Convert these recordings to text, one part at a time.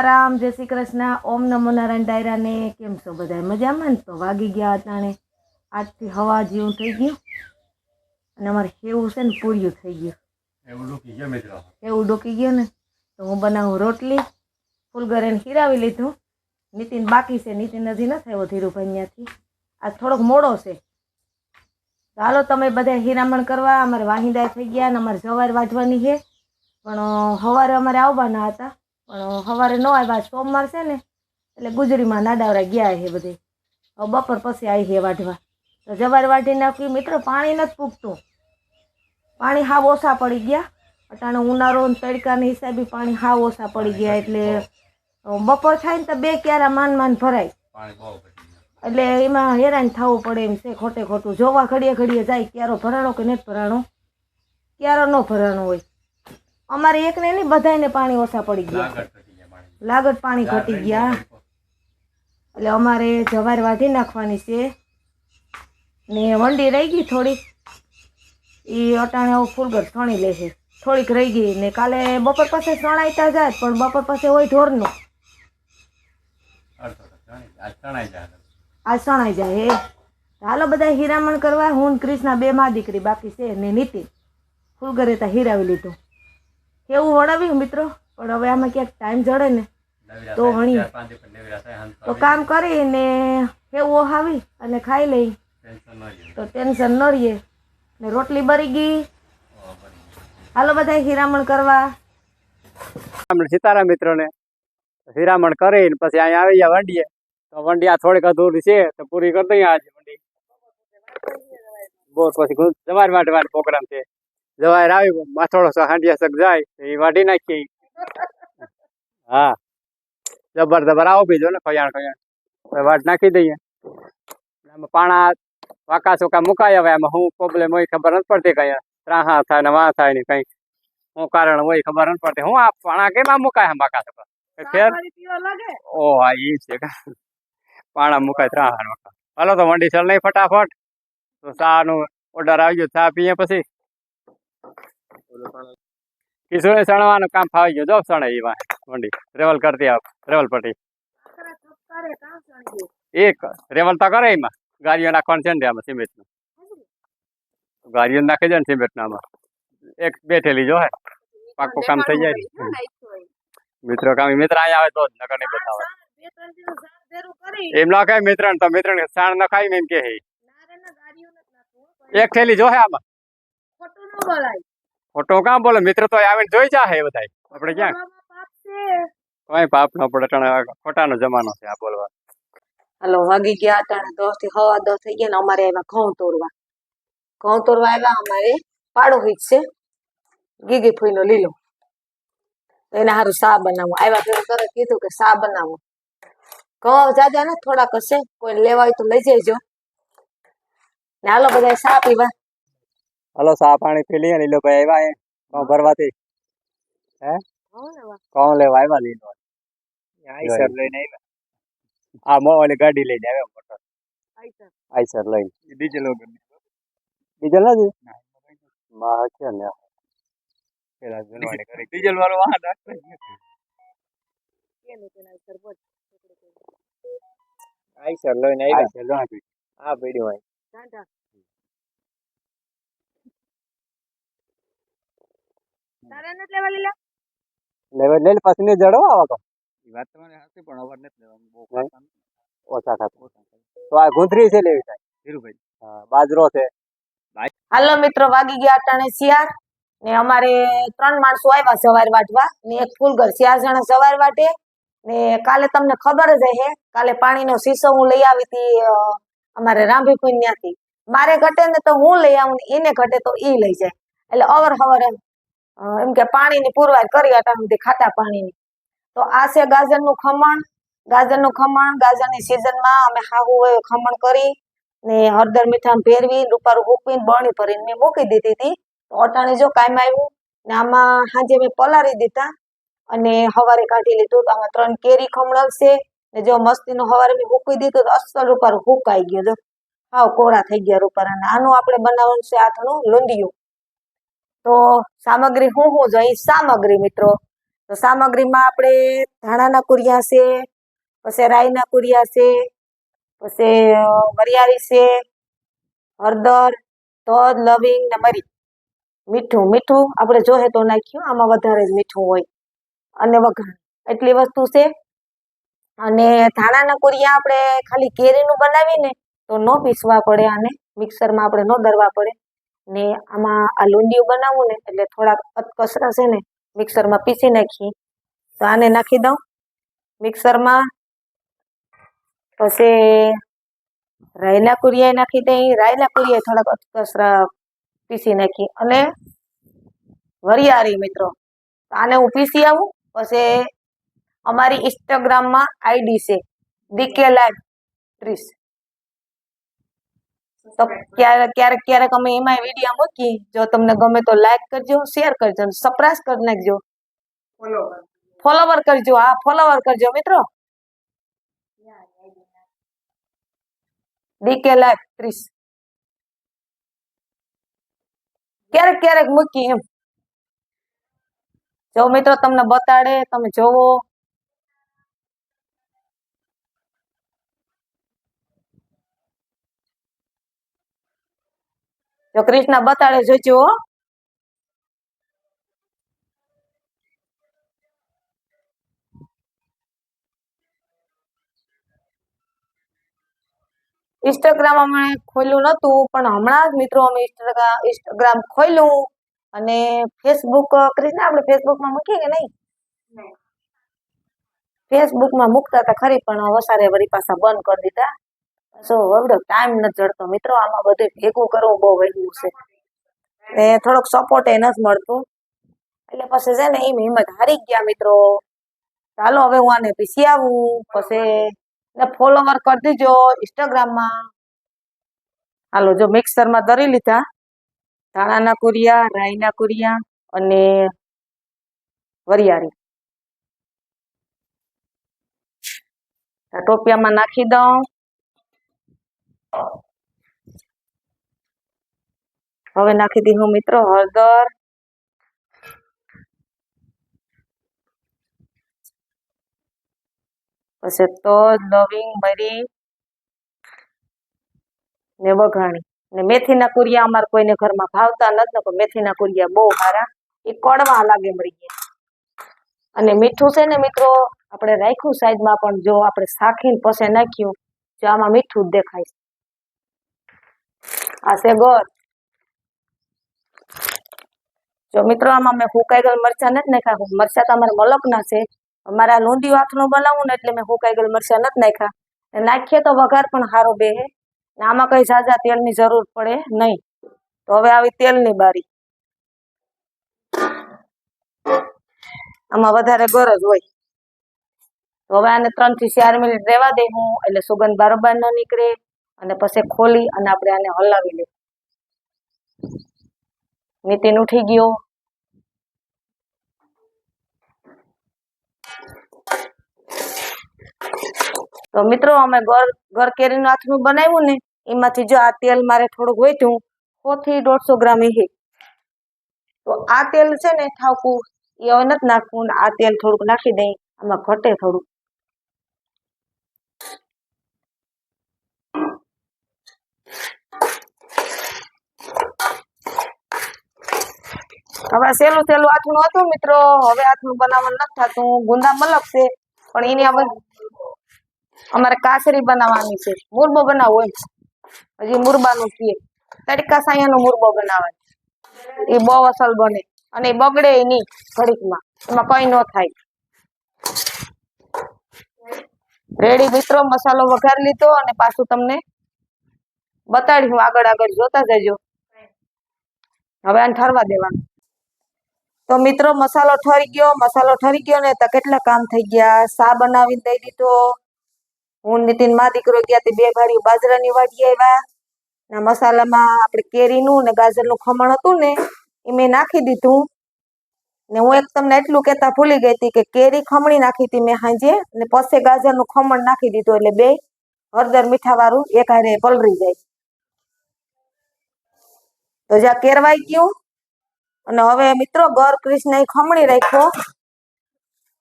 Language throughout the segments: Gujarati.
સીતારામ જય શ્રી કૃષ્ણ ઓમ નમો નારાયણ ડાયરાને કેમ છો બધા મજામાં ને તો વાગી ગયા અટાણે. આજથી હવા જેવું થઈ ગયું અને અમારે હેવું છે ને પૂર્યું થઈ ગયું એવું ડૂકી ગયો ને તો હું બનાવું રોટલી ફૂલગરેને ખીરાવી લીધું. નીતિન બાકી છે નીતિન હજી ન થયો ધીરુભાઈ અહીંયાથી આજ થોડોક મોડો છે. તો હાલો તમે બધા હીરામણ કરવા. અમારે વાહિંદા થઈ ગયા અને અમારે સવારે વાંચવાની છે. પણ સવારે અમારે આવવાના હતા. પણ સવારે ન આવ્યા સોમવાર છે ને એટલે ગુજરીમાં નાડાવરા ગયા છે બધે. હવે બપોર પછી આવી છે વાઢવા. તો જવાર વાઢી નાખ્યું. મિત્રો પાણી નથી પૂગતું. પાણી હાવ ઓછા પડી ગયા. અટાણે ઉનાળો તડકાના હિસાબે પાણી હાવ ઓછા પડી ગયા એટલે બપોર થાય ને તો બે ક્યારા માન માન ભરાય. એટલે એમાં હેરાન થવું પડે એમ છે ખોટે ખોટું. જોવા ઘડીએ ઘડીએ જાય ક્યારો ભરાણો કે નથી ભરાણો? ક્યારો ન ભરાણો હોય. અમારે એકને નહીં બધાને પાણી ઓછા પડી ગયા. લાગત પાણી. ઘટી ગયા. એટલે અમારે જવાર વાઢી નાખવાની છે. ને વંડી રહી ગઈ થોડીક. એ અટાણે હવે ફૂલગર છણી લેશે થોડીક રહી ગઈ ને કાલે બપોર પાસે સણાઈતા જાય પણ બપોર પાસે હોય ઢોરનું. આજ જાય આ સણાઈ જાય હે. હાલો બધા હીરામણ કરવા હું ને ક્રિષ્ના બે માં દીકરી બાકી છે ને નીતિ ફૂલગરે તા હીરાવી લીધું. કેવું વણાવ્યું મિત્રો. પણ હવે આમાં ક્યાંક ટાઈમ જડે ને તો વણી. તો કામ કામ કરીને કેવું ઓહાવી અને ખાઈ લઈ. ન. તો ટેન્શન ન રહીએ. ને રોટલી બરી ગઈ. હાલો બધા હીરામણ કરવા. ને મિત્રોને. હીરામણ કરીને પછી અહીંયા આવી ગયા વંડીએ. તો વંડી આ થોડીક અધૂરી છે તો પૂરી કરી દઈએ આજે વંડી. બોર પછી જવાર વાટવાનો પ્રોગ્રામ છે. જવાર આવી માથોડો હાંડિયા સક જાય એ વાઢી નાખીએ હા. જબર જબર આવો બીજો ને ખયાણ ખયાણ. વાટ નાખી દઈએ. આમાં પાણા વાકા ચોકા મુકાય હવે આમાં શું પ્રોબ્લેમ હોય ખબર નથી પડતી કઈ. ત્રાહા થાય ને વાં થાય ને કઈ. શું કારણ હોય ખબર નથી પડતી. હું આ પાણા કેમ મુકાય વાકા ચોકા ફેર? ઓ હા એ છે પાણા મુકાય ત્રાહા વાકા હાલો તો મંડી ચલ નહીં ફટાફટ. તો ચા નું ઓર્ડર આવી ગયો ચા પીએ પછી. કિશોરે સણવાનું કામ ફાવી ગયું. જો સણે એ વાં વંડી. રેવલ કરતી આપ રેવલ પટ્ટી એક રેવલ તો કરે એમાં. ગાડીઓ નાખવાનું છે ને આમાં સિમેન્ટનું. ગાડીઓ નાખી જાય ને સિમેન્ટનું આમાં. એક બે થેલી જો હે પાકું કામ થઈ જાય. મિત્રો કામ મિત્ર અહીંયા આવે તો જ નકર નહીં બતાવે. એમ ના કહે મિત્ર તો મિત્ર સાણ ન ને એમ કે એક થેલી જો હે આમાં. ખોટો કામ બોલે? મિત્ર તો આવીને જોઈ જા હે બધા આપણે ક્યાં? કઈ પાપ ન પડે ટાણે ખોટાનો જમાનો છે આ બોલવા. હાલો વાગી ગયા ટાણે દસથી હવા દસ થઈ ગયા ને અમારે આવ્યા ઘઉં તોડવા. ઘઉં તોડવા આવ્યા અમારે. પાડો હિત છે. ગીગી ફૂઈનો લીલો. એને સારું સા બનાવો. આવ્યા ફેર કરે કીધું કે સા બનાવો. ઘઉં જાજા ને થોડાક હશે. કોઈ લેવા હોય તો લઈ જજો ને હાલો બધા સા પીવા. હલો સા પાણી પીલી લઈએ લીલો ભાઈ આવ્યા હે. કોણ ભરવાથી. કોણ લેવા? આવ્યા? લીલો. આઈસર લઈને આવ્યા. આ મો ઓલી ગાડી લઈને આવ્યા મોટર. આઈસર. લઈને. ડીઝલ વગર ડીઝલ નથી? માં છે ને પેલા જૂનવાણી કરી ડીઝલ વાળો વાહન આઈસર લઈને આવ્યા. આ પીડ્યું હોય તારે નથી લેવા લીલા? લેવે લે લે પછી ને જડો આવા તો. ઈ વાત તમારી સાચી, પણ અવાર નથી લેવાનું. બહુ. ઓછા ખાતા. તો આ ગુંદરી છે લેવી થાય ધીરુભાઈ, હા, બાજરો છે. હાલો મિત્રો વાગી ગયા અટાણે શિયાર ને અમારે ત્રણ માણસો આવ્યા સવાર વાટવા. ને એક ફૂલગર શિયાર જણા સવાર વાટે. ને કાલે તમને ખબર જ હે કાલે પાણીનો શીશો હું લઈ આવી હતી અમારે રાંભીપુર ત્યાંથી મારે ઘટે ને તો હું લઈ આવું ને એને ઘટે તો ઈ લઈ જાય. એટલે અવર હવર એમ કે પાણીની પુરવાર કરી અટાણ ખાટા પાણીની. તો આ છે ગાજરનું ખમણ. ગાજરનું ખમણ ગાજરની સિઝનમાં અમે હાહુ ખમણ કરી ને હળદર મીઠામાં ભેરવી, રૂપારું હૂકવીને બરણી ભરીને મેં મૂકી દીધી હતી. અટાણે જો કાયમ આવ્યું ને આમાં સાંજે મેં પલાળી દીધા અને હવારે કાઢી લીધું. તો આમાં ત્રણ કેરી ખમણ છે ને જો મસ્તીનું હવારે મેં મૂકી દીધું તો અસલ રૂપારું હુકાઈ ગયું. જો, હાવ કોરા થઈ ગયા રૂપારા આનું આપણે બનાવવાનું છે આથણું લોંડિયું. તો સામગ્રી હું હું જોઈ સામગ્રી, મિત્રો. તો સામગ્રીમાં આપણે ધાણાના કુરિયા છે, પછી રાઈના કુરિયા છે, પછી વરિયાળી છે, હળદર, તજ, લવિંગ ને મરી. મીઠું મીઠું આપણે જોહે તો નાખ્યું, આમાં વધારે જ મીઠું હોય. અને વઘાણ એટલી વસ્તુ છે. અને ધાણાના કુરિયા આપણે ખાલી કેરીનું બનાવીને તો ન પીસવા પડે આને. મિક્સરમાં આપણે ન દરવા પડે. ને આમાં આ લૂંડિયું બનાવવું ને એટલે થોડાક અધકસરા છે ને મિક્સરમાં પીસી નાખી તો આને નાખી દઉં. મિક્સરમાં પછી રાયના કુરિયા નાખી દઈ. રાયના કુરિયા થોડાક અધકસરા પીસી નાખી. અને વરિયાળી મિત્રો, આને હું પીસી આવું. પછી અમારી ઇન્સ્ટાગ્રામમાં આઈડી છે દીકે લાઈવ ત્રીસ. તો ક્યારેક ક્યારેક ક્યારેક અમે એમાં વીડિયો મૂકી જો તમને ગમે તો લાઈક કરજો શેર કરજો સપ્રાઈઝ કરી નાખજો. ફોલોવર કરજો હા ફોલોવર કરજો મિત્રો. ડીકે લાઈવ ત્રીસ ક્યારેક ક્યારેક મૂકી એમ. જો મિત્રો તમને બતાડે તમે જોવો. જો કૃષ્ણ બતાડે જોજો ઇન્સ્ટાગ્રામ અમે ખોલ્યું નતું પણ હમણાં જ મિત્રો અમે ઇન્સ્ટાગ્રામ ખોલ્યું અને ફેસબુક કૃષ્ણ આપણે ફેસબુકમાં મૂકીએ કે નહીં? ફેસબુકમાં મૂકતા હતા ખરી પણ વસારે વળી પાછા બંધ કરી દીધા. સો હવે ટાઈમ નથી જડતો મિત્રો, આમાં બધું ભેગું કરવું બહુ વહેલું છે. ને થોડોક સપોર્ટ એ નથી મળતો. એટલે પછી છે ને એમ હિંમત હારી ગયા મિત્રો. ચાલો, હવે હું આને પીસી આવું. પછી ને ફોલોવર કરી દીજો ઇન્સ્ટાગ્રામમાં હાલો, જો મિક્સરમાં દરી લીધા. ધાણાના કુરિયા, રાઈના કુરિયા અને વરિયાળી. ટોપિયામાં નાખી દઉં. હવે નાખી દીધું મિત્રો હળદર. પછી તજ લવિંગ, મરી ને વઘાણી. ને મેથીના કુરિયા અમારે કોઈને ઘરમાં ભાવતા નથી ને મેથીના કુરિયા બહુ સારા. એ કડવા લાગે મળી ગયા. અને મીઠું છે ને મિત્રો, આપણે રાખ્યું સાઈડમાં પણ જો આપણે શાખીને પછી નાખ્યું, જો આમાં મીઠું દેખાય. આ છે ગોળ. જો મિત્રો, આમાં મેં હુકાઈ મરચા નથી નાખ્યા. મરચા તો અમારે મલકના છે. અમારા લૂંડી વાથનું બનાવવું ને એટલે મેં હુકાઈ મરચા નથી નાખ્યા. નાખીએ તો વઘાર પણ સારો બેહે ને આમાં કઈ ઝાઝા તેલની જરૂર પડે નહીં. તો હવે આવી તેલની બારી. આમાં વધારે ગરજ હોય. તો હવે આને ત્રણથી ચાર મિનિટ રહેવા દે હું, એટલે સુગંધ બારોબાર ન નીકળે. અને પછી ખોલી અને આપણે આને હલાવી લઈએ. નીતિન ઉઠી ગયો. તો મિત્રો, અમે ઘર ઘર કેરીનું આથનું બનાવ્યું ને, એમાંથી જો આ તેલ મારે થોડુંક વધ્યું સો થી દોઢસો ગ્રામ એ તો આ તેલ છે ને, ઠાવકું, એ હવે નથી નાખવું આ તેલ થોડુંક નાખી દઈ, આમાં ઘટે થોડુંક. હવે સહેલું સહેલું આથણું હતું મિત્રો. હવે આથણું બનાવવાનું નથી થતું. ગુંદા મલક છે, પણ એની હવે અમારે કાસરી બનાવવાની છે. મુરબો બનાવવો હોય હજી મુરબાનું છીએ તડકા સાયાનો મુરબો બનાવે એ બહુ અસલ બને. અને એ બગડે નહીં ઘડીકમાં. એમાં કઈ ન થાય. રેડી મિત્રો, મસાલો વઘારી લીધો અને પાછું તમને બતાડ્યું. આગળ આગળ જોતા જજો. હવે આને ઠરવા દેવાનું. તો મિત્રો, મસાલો ઠરી ગયો, મસાલો ઠરી ગયો ને તો કેટલા કામ થઈ ગયા? સા બનાવીને દઈ દીધો. હું નીતિન, માં દીકરો ગયા તે બે ઘાડી બાજરાની વાટી આવ્યા. ના મસાલામાં આપણે કેરીનું ને ગાજરનું ખમણ હતું ને એ મેં નાખી દીધું. ને હું એક તમને એટલું કહેતા ભૂલી ગઈ હતી કે કેરી ખમણી નાખી હતી મેં સાંજે ને પછી ગાજરનું ખમણ નાખી દીધું એટલે બે હળદર મીઠા વાળું એક હારે પલળી જાય. તો જ્યાં કેરવાઈ ગયું અને હવે મિત્રો ગર કૃષ્ણ ખમણી રાખ્યો.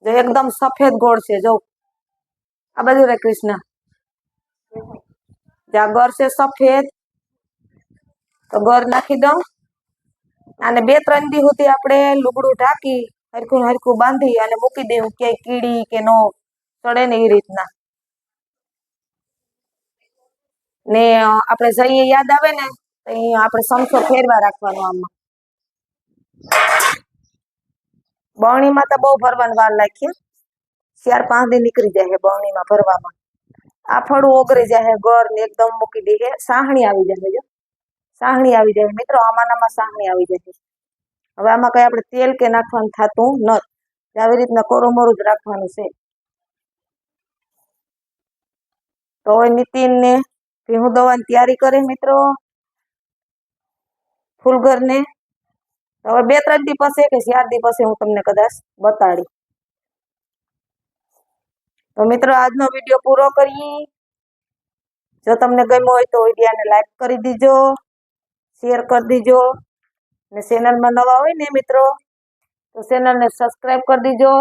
જો એકદમ સફેદ ગોળ છે, જો. આ બધું રે કૃષ્ણ. જ્યાં ગર છે સફેદ. તો ગર નાખી દઉં. અને બે ત્રણ દી સુધી આપણે લુગડું ઢાંકી હરખું હરખું બાંધી અને મૂકી દેવું ક્યાંય કીડી કે નો ચડે ને એ રીતના. ને આપણે જઈએ યાદ આવે ને, તો આપણે સમસો ફેરવા રાખવાનો આમાં. બવણીમાં તો બહુ ભરવાની વાર લાગી ચાર પાંચ દિન નીકળી જાય બવણીમાં ભરવામાં. આ ફળું ઓગળી જાય ગળ ને એકદમ મૂકી દે સાહણી આવી જાય જો. સાહણી આવી જાય મિત્રો, આમાંનામાં સાહણી આવી જાય હવે આમાં કઈ આપણે તેલ કે નાખવાનું થતું નથી. આવી રીતના કોરોમોરું જ રાખવાનું છે. તો હવે નીતિન ને ભીહું દવાની તૈયારી કરે મિત્રો. ફૂલઘર ને હવે બે, ત્રણ દિવસે કે ચાર દિવસે હું તમને કદાચ બતાડી. તો મિત્રો, આજનો વીડિયો પૂરો કરીએ. જો તમને ગમ્યો હોય તો વિડીયાને લાઈક કરી દીજો, શેર કરી દીજો, ને ચેનલમાં નવા હોય ને મિત્રો, તો ચેનલને સબસ્ક્રાઈબ કરી દીજો,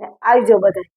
ને આવજો બધા